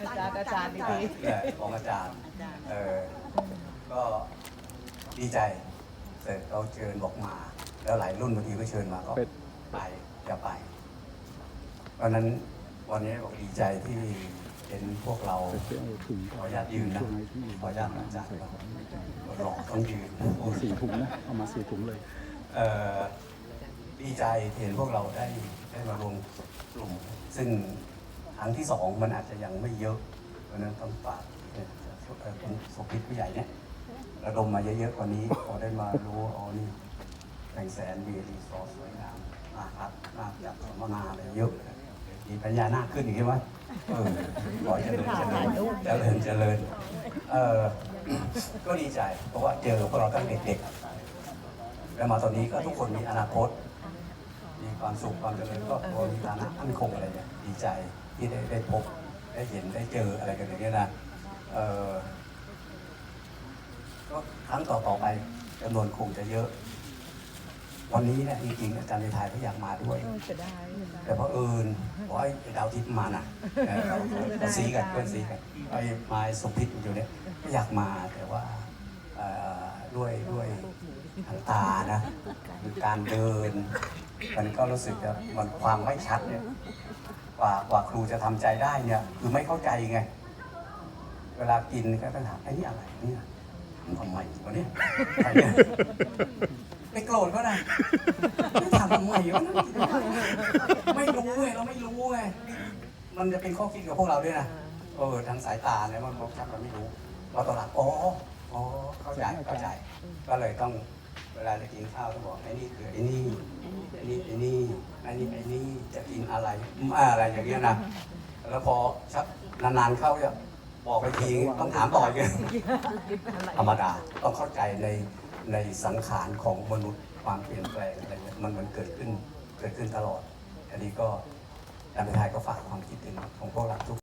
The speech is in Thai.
อาจารย์อาจารย์ดีเนี่ยของอาจารย์เออก็ดีใจเสร็จเขาเชิญบอกมา แล้วหลายรุ่นบางทีก็เชิญมาก็เป็ดไปจะไป เพราะฉะนั้นวันนี้บอกดีใจที่เห็นพวกเราเป็ดไปเอาถุงขออนุญาตยืนนะช่วงไหที่ขออนุญาตอาจารย์ใส่ของอาจารย์หลอกต้องยืนเอาสี่ถุงนะเอามาสี่ถุงเลยเอ่อดีใจที่เห็นพวกเราได้ได้มารวมกลุ่มซึ่ง ครั้งที่สองมันอาจจะยังไม่เยอะ เพราะนั้นต้องฝากคุณสุพิษผู้ใหญ่เนี่ยระดมมาเยอะๆกว่านี้พอได้มารู้อ๋อนี่แสงแสนมีรีสอร์ทสวยงามมากครับมากจากสัมมนาอะไรเยอะมีปัญญานาคขึ้นอีกใช่ไหมเออขอเจริญเจริญเจริญเจริญเออก็ดีใจ เพราะว่าเจอพวกเราตั้งเด็กๆแล้วมาตอนนี้ก็ทุกคนมีอนาคต มีความสุขความเจริญครอบครัวมีฐานะมั่นคงอะไรเนี่ยดีใจ ที่ได้ได้พบได้เห็นได้เจออะไรกันอย่างเงี้ยนะเออก็ครั้งต่อต่อๆไปจำนวนคงจะเยอะ วันนี้เนี่ยจริงๆอาจารย์ในไทยก็อยากมาด้วย จะได้แต่เพราะเอิญว่าไอ้ดาวทิพย์มาน่ะเออเราเราซีกันเพื่อนซีกันไอ้ไม้สมพิษอยู่เนี่ยก็อยากมาแต่ว่าเอ่อด้วยด้วยทางตานะหรือการเดิน มันก็รู้สึกว่ามันความไม่ชัดเนี่ยก ว่ากว่าครูจะทำใจได้เนี่ย คือไม่เข้าใจไง เวลากินก็ต้องถามไอ้นี่อะไรเนี่ยทำไมวะเนี่ยไรเนี่ยไปโกรธเขานะไม่ทำไมวะไม่รู้ไงเราไม่รู้ไงมันจะเป็นข้อคิดกับพวกเราด้วยนะเออทางสายตาเนี่ยมันบอกชัดเราไม่รู้พอตอนหลังอ๋ออ๋อเข้าใจเข้าใจ ก็เลยต้องเวลาจะกินข้าวต้องบอกไอ้นี่คือไอ้นี่ไอ้นี่ไอ้นี่ ไอ้นี่ไอ้นี่จะกินอะไรอืมอะไรอย่างเงี้ยนะ แล้วพอชักนานๆเข้าจะบอกไปทีต้องถามต่ออีกธรรมดาต้องเข้าใจในในสังขารของมนุษย์ความเปลี่ยนแปลงอะไรเนี่ยมันมันเกิดขึ้นเกิดขึ้นตลอด อันนี้ก็การไทยก็ฝากความคิดถึงของพวกเราทุก